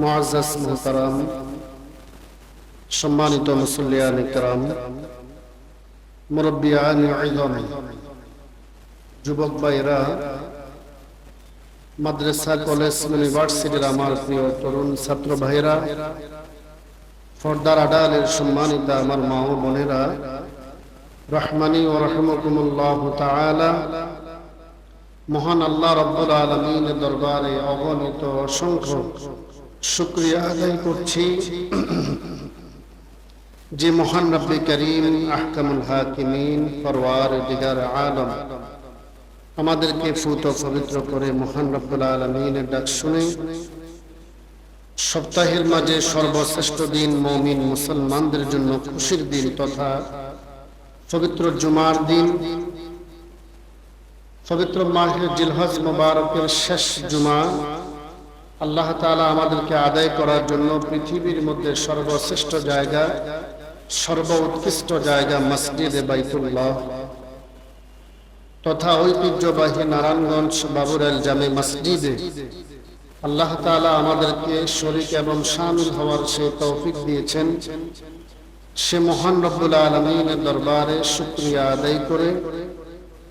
মুআজ্জাজ মুহতারাম, সম্মানিত মুসল্লিয়ান ইকরাম মুরব্বিয়ান ইযম যুবক ভাইরা, মাদ্রাসা, কলেজ, ইউনিভার্সিটির আমার প্রিয় তরুণ ছাত্র ভাইরা, ফর্দার আডালের সম্মানিতা আমার মা ও বোনেরা, রহমানি ও রহমকুমুল্লাহ তাআলা, মহান আল্লাহ রব্বুল আলমিনের দরবারে অগণিত অসংখ্য শুক্রিয়া আদায় করছি। যে মহান রব্বি করিম, আহকামুল হাকিমিন, পরওয়ার দিগার আলম, আমাদেরকে ফুত পবিত্র করে মহান রব্বুল আলমিনের ডাক শুনে সপ্তাহের মাঝে সর্বশ্রেষ্ঠ দিন মমিন মুসলমানদের জন্য খুশির দিন তথা পবিত্র জুমার দিন, পবিত্র মাহের জিলহজ মোবারকের শেষ জুমা আল্লাহ তালা আমাদেরকে আদায় করার জন্য পৃথিবীর মধ্যে সর্বশ্রেষ্ঠ জায়গা সর্ব উৎকৃষ্ট জায়গা মসজিদে বাইতুল্লাহ তথা ঐতিহ্যবাহী নারায়ণগঞ্জ বাবুরাল জামে মসজিদে। আল্লাহ তালা আমাদেরকে শরিক এবং সামিল হওয়ার সে তৌফিক দিয়েছেন। সে মহান রব্বুল আলমিনের দরবারে শুক্রিয়া আদায় করে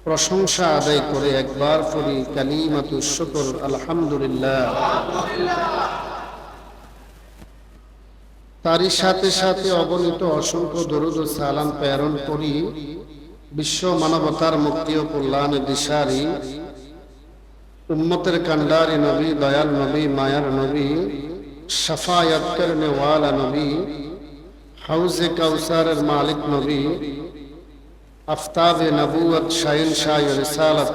প্রশংসা আদায় করে একবার করি কালিমাতু শুকর, আলহামদুলিল্লাহ। তারই সাথে সাথে অগণিত অসংখ্য দরুদ সালাম প্রেরণ করি বিশ্ব মানবতার মুক্তি ও কল্যাণ দিশারি। উম্মতের কান্ডারি নবী, দয়াল নবী, মায়ার নবী সাফায়াত করনে ওয়ালা নবী, হাউজে কাউসারের মালিক নবী أفطاض نبوت شاهنشاہ رسالت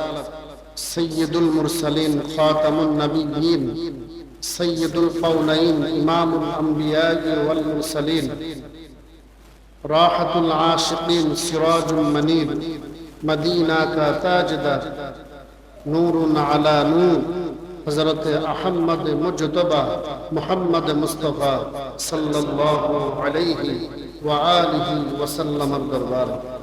سید المرسلین خاتم النبیین سید القولین إمام الانبیاء والمرسلین راحة العاشقين سراج منير مدينة تاجدہ نور على نور حضرت أحمد مجدبہ محمد مصطفیٰ صلی اللہ علیہ وآلہ وسلم الدربارہ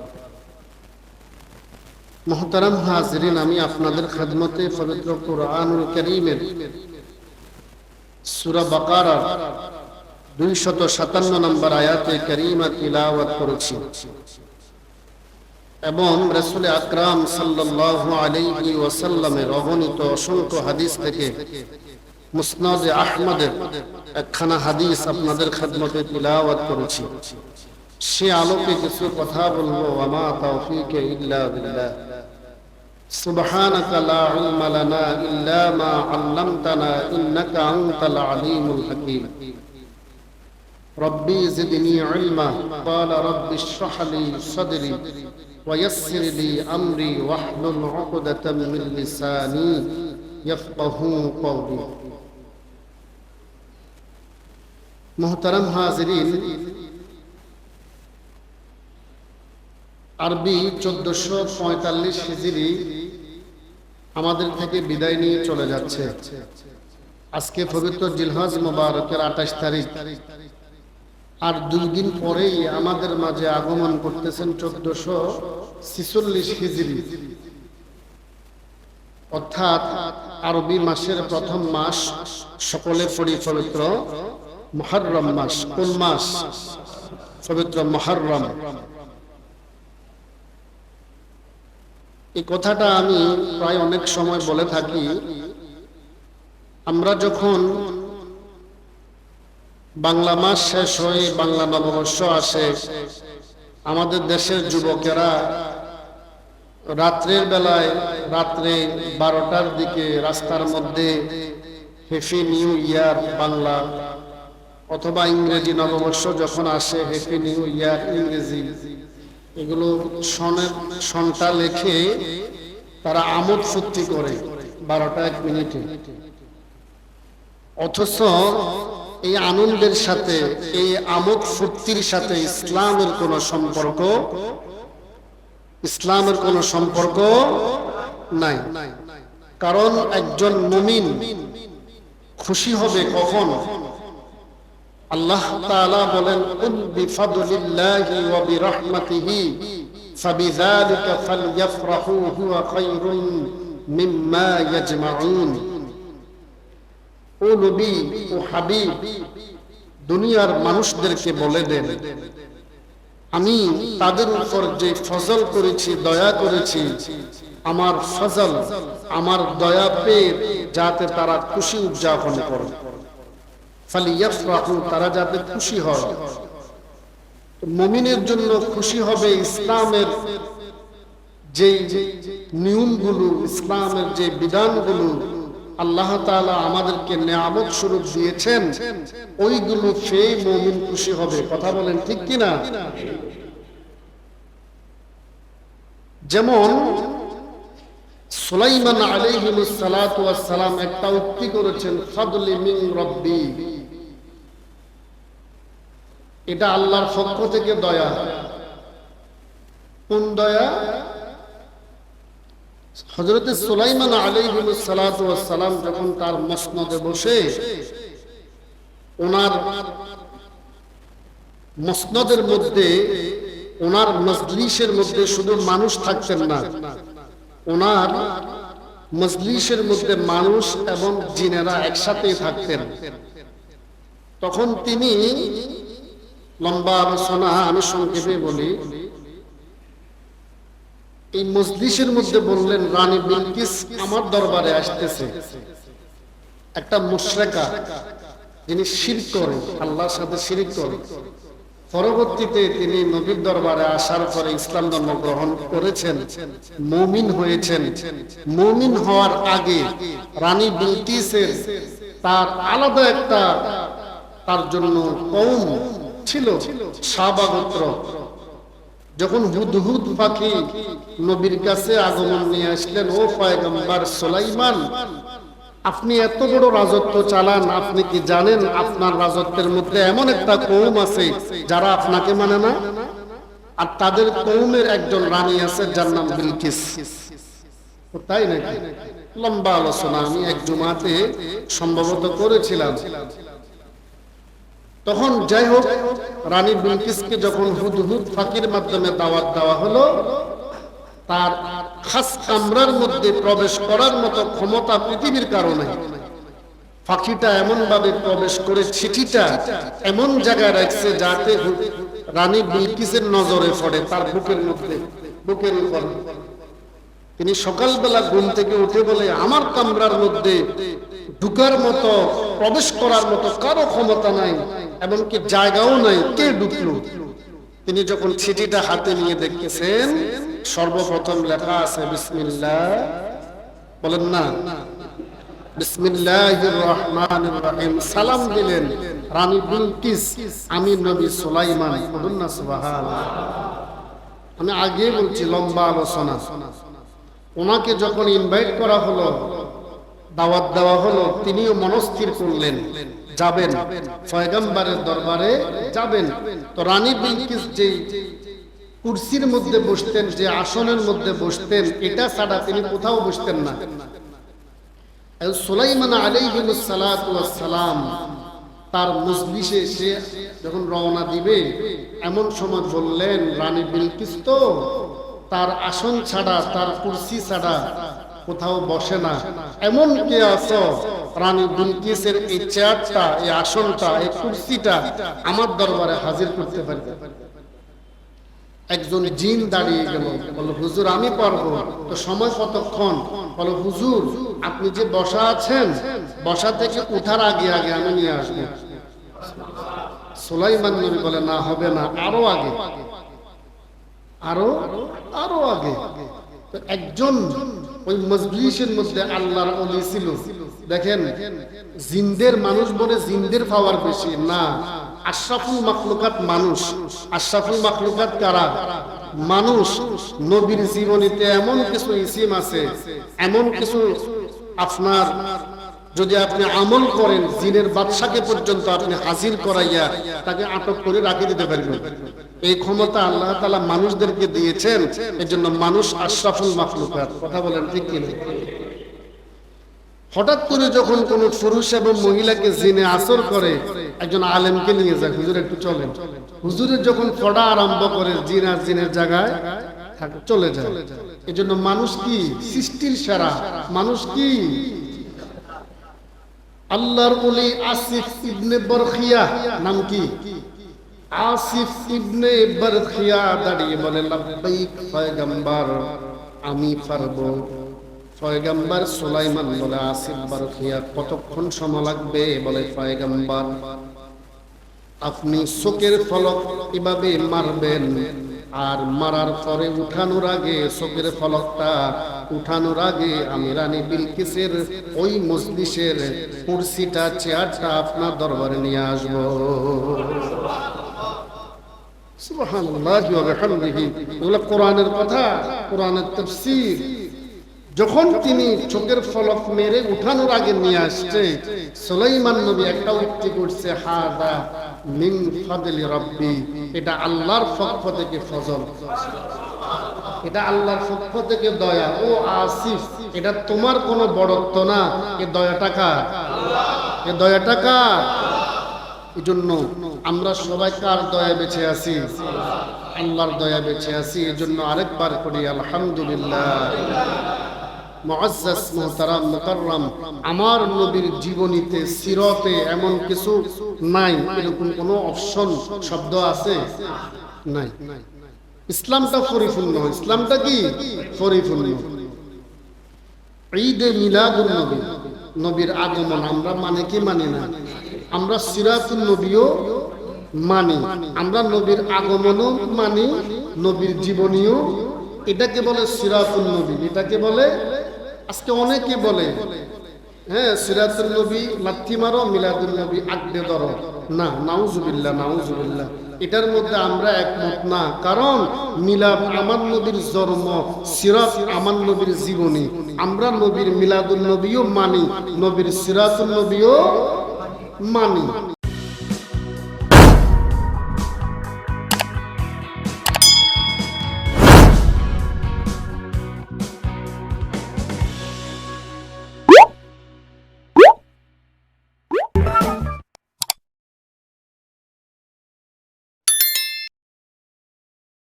মোহতারাম হাজরিন, আমি আপনাদের খেদমতে পবিত্র কোরআনুল করিমের সুরা বাকারা দুইশত সাতান্ন নম্বর আয়াতে করিমা তিলাওয়াত করেছি। এবং রসুল আকরাম সাল্লাহ আলাইহি ওয়াসাল্লামের অগণিত অসংখ্য হাদিস থেকে মুসনাদ আহমদের একখানা হাদিস আপনাদের খেদমতে তিলাওয়াত করেছি। সে আলোকে কিছু কথা বলব আমা তৌফিকে ইল্লা বিল্লাহ। سبحانك لا علم لنا إلا ما علمتنا إنك أنت العليم الحكيم ربي زدني علما قال رب اشرح لي صدري ويسر لي أمري واحلل عقدة من لساني يفقه قولي محترم حاضرين আরবি চোদ্দশো পঁয়তাল্লিশ হিজিরি আমাদের থেকে বিদায় নিয়ে চলে যাচ্ছে। আজকে পবিত্র জিলহাজ মোবারকের আঠাশ তারিখ। আর দুই দিন পরেই আমাদের মাঝে আগমন করতেছেন চোদ্দশো ছিচল্লিশ হিজিরি। অর্থাৎ আরবি মাসের প্রথম মাস সকলে পড়ি পবিত্র মহরম মাস। কোন মাস? পবিত্র মহরম। এই কথাটা আমি প্রায় অনেক সময় বলে থাকি। আমরা যখন বাংলা মাস শেষ হয়ে বাংলা নববর্ষ আসে, আমাদের দেশের যুবকেরা রাত্রের বেলায় রাত্রে বারোটার দিকে রাস্তার মধ্যে হেফি নিউ ইয়ার বাংলা অথবা ইংরেজি নববর্ষ যখন আসে হেপি নিউ ইয়ার ইংরেজি। এগুলো সনের সনটা লেখে তারা আমোদ ফুর্তি করে বারোটা এক মিনিটে। অথচ এই আনন্দের সাথে, এই আমোদ ফুর্তির সাথে ইসলামের কোন সম্পর্ক, ইসলামের কোন সম্পর্ক নাই। কারণ একজন মুমিন খুশি হবে কখন? আল্লাহ তাআলা বলেন বিফাদলিল্লাহি ওয়া বিরহমাতিহি, ফাবিযালিকা ফালইফরাহু হুয়া মিম্মা ইয়াজমাউন। ও হাবিব, দুনিয়ার মানুষদেরকে বলে দেন, আমি তাদের উপর যে ফজল করেছি, দয়া করেছি, আমার ফজল, আমার দয়া পেয়ে যাতে তারা খুশি উদযাপন করে। ফালিয়াফরাহু, তারা যাতে খুশি হয়। মমিনের জন্য খুশি হবে ইসলামের যে নিয়মগুলো, ইসলামের যে বিধানগুলো, আল্লাহ তাআলা আমাদেরকে নিয়ামত স্বরূপ দিয়েছেন, ওইগুলো খেয়ে মমিন খুশি হবে। কথা বলেন ঠিক কিনা? যেমন সুলাইমান আলাইহিস সালাতু ওয়াস সালাম একটা উক্তি করেছেন, ফাদলি মিন রব্বি। এটা আল্লাহর পক্ষ থেকে দয়া। কোন দয়া? হজরত সুলাইমান সালাম যখন তার মসনদে বসে, ওনার মসনদের মধ্যে, ওনার মজলিসের মধ্যে শুধু মানুষ থাকতেন না, ওনার মজলিসের মধ্যে মানুষ এবং জিনেরা একসাথেই থাকতেন। তখন তিনি লম্বা আলোচনা আমি সংক্ষেপে বলি। এই মজলিসের মধ্যে বললেন, রানী বিলকিস আমার দরবারে আসতেছে। একটা মুশরেকা যিনি শির করে আল্লাহর সাথে শিরিক করে পরবর্তীতে তিনি নবীর দরবারে আসার পরে ইসলাম ধর্ম গ্রহণ করেছেন, মমিন হয়েছেন। মমিন হওয়ার আগে রানী বিলকিসের তার আলাদা একটা তার জন্য কৌম ছিল সাবাগোত্র যখন হুদহুদ পাখি নবীর কাছে আগমন নিয়ে আসলেন, ও পয়গম্বর সুলাইমান, আপনি এত বড় রাজত্ব চালান, আপনি কি জানেন আপনার রাজত্বের মধ্যে এমন একটা কৌম আছে যারা আপনাকে মানে না? আর তাদের কৌমের একজন রানী আছে, যার নাম বিলকিস। তাই নাকি? লম্বা আলোচনা আমি এক জুমাতে সম্ভবত করেছিলাম। তখন যাই হোক, রানী বিলকিসকে যখন হুদহুদ ফাঁকির মাধ্যমে দাওয়াত দেওয়া হলো, তার খাস কামরার মধ্যে প্রবেশ করার মতো ক্ষমতা পৃথিবীর কারণে পাখিটা এমন ভাবে প্রবেশ করে চিঠিটা এমন জায়গায় রাখছে যাতে রানী বিলকিসের নজরে পড়ে তার বুকের মধ্যে, বুকের উপর। তিনি সকালবেলা ঘুম থেকে উঠে বলে, আমার কামরার মধ্যে ঢুকার মতো, প্রবেশ করার মতো কারও ক্ষমতা নাই, এমনকি জায়গাও নাই, কে ঢুকলো? তিনি যখন চিঠিটা হাতে নিয়ে দেখতেছেন, সর্বপ্রথম লেখা আছে সুলাইমান। বলুন না আমি আগে বলছি, লম্বা আলোচনা। ওনাকে যখন ইনভাইট করা হলো দাওয়াত দেওয়া হলো, তিনিও মনস্থির করলেন। যাবেন, পয়গম্বরের দরবারে যাবেন। তো রানী বিলকিস যে কুরসির মধ্যে বসতেন, যে আসনের মধ্যে বসতেন, এটা ছাড়া তিনি কোথাও বসতেন না। সুলাইমান আলাইহিস সালাম, তার মজলিসে সে যখন রওনা দিবে, এমন সময় বললেন, রানী বিলকিস তো, তার আসন ছাড়া, তার কুরসি ছাড়া কোথাও বসে না। এমন কে আছো? রানী বিলকিসের এই চেয়ারটা এই আসনটা, এই কুরসিটা আমার দরবারে হাজির করতে পারি একজন জিন দাঁড়িয়ে গেল, বলল, হুজুর, আমি পারব। তো সময় কতক্ষণ? বলো হুজুর, আপনি যে বসা আছেন, বসা থেকে উঠার আগে আগে আমি নিয়ে আসব। সুলাইমান নবী বলে, না, হবে না, আরও আগে। আরও? আরও আগে। একজন ওই মজলিসের মধ্যে আল্লাহর অলি ছিল। দেখেন, জিন্দের মানুষ বলে জিন্দের পাওয়ার বেশি। না, আশরাফুল মাখলুকাত মানুষ। আশরাফুল মাখলুকাত কারা? মানুষ। নবীর জীবনীতে এমন কিছু ইসিম আছে, এমন কিছু আপনার যদি আপনি আমল করেন, জিনের বাদশাকে পর্যন্ত আপনি হাজির করাইয়া তাকে আটক করে রাখি দিতে পারবেন। এই ক্ষমতা আল্লাহ তালা মানুষদেরকে দিয়েছেন এই জন্য মানুষ আশরাফুল মাখলুকাত। কথা বলেন ঠিক কিনা? হঠাৎ করে যখন কোন পুরুষ এবং মহিলাকে জিনে আসর করে, একজন আলেমকে নিয়ে যায়। হুজুর, একটু চলেন। হুজুরের যখন পড়া আরম্ভ করে, জিন আর জিনের জায়গায় চলে যায়। এই জন্য মানুষ কি? সৃষ্টির সেরা। মানুষ কি? আল্লাহর ওলি আসিফ ইবনে বরখিয়া। নাম কি? আসিফ ইবনে বরখিয়া দাঁড়িয়ে বলে, লাব্বাইক পয়গম্বর, আমি পারব। পয়গম্বর সুলাইমান বলে, আসিফ বরখিয়া, কতক্ষণ সময় লাগবে? বলে, পয়গম্বর, আপনি চোখের ফলক এভাবে মারবেন, আর মারার পরে উঠানোর আগে চোখের ফলকটা, উঠানোর আগে আমি রানী বিলকিসের ওই মজলিসের কুর্সিটা, চেয়ারটা আপনার দরবারে নিয়ে আসব। কোরআনের কথা, কোরআনের তাফসীর। যখন তিনি চোখের ফলক মেরে উঠানোর আগে নিয়ে আসছে, সুলাইমান নবী একটা উক্তি করছে, হাদা মিন ফাদলি রব্বি। এটা আল্লাহর পক্ষ থেকে ফজল। এটা আল্লাহর পক্ষ থেকে দয়া। ও আসিফ, এটা তোমার কোনো বড়ত্ব না। এ দয়াটা কার? এ দয়াটা কার? এই জন্য আমরা সবাই কার দয়া বেঁচে আছি? আল্লাহর দয়া বেঁচে আছি এই জন্য আরেকবার করি, আলহামদুলিল্লাহ। আমার নবীর জীবনীতে, সিরতে এমন কিছু নাই, এরকম কোনো অপশন, শব্দ আছে? নাই। ইসলামটা পরিপূর্ণ, ইসলামটা কি? পরিপূর্ণ। ঈদে নবীর আগমন আমরা মানে কি মানি না? আমরা সিরাতুন নবীও মানি। আমরা নবীর আগমনও মানি, নবীর জীবনীও। এটাকে বলে সিরাতুন নবী। এটাকে বলে, আজকে অনেকে বলে হ্যাঁ সিরাতুল নবী লাথি মারো মিলাদুল নবী আড্ডে ধরো। না, নাউজুবিল্লাহ নাউজুবিল্লাহ। এটার মধ্যে আমরা একমত না। কারণ মিলাদ আমার নবীর জন্ম, সিরাত আমার নবীর জীবনী। আমরা নবীর মিলাদুল নবীও মানি, নবীর সিরাতুল নবীও মানি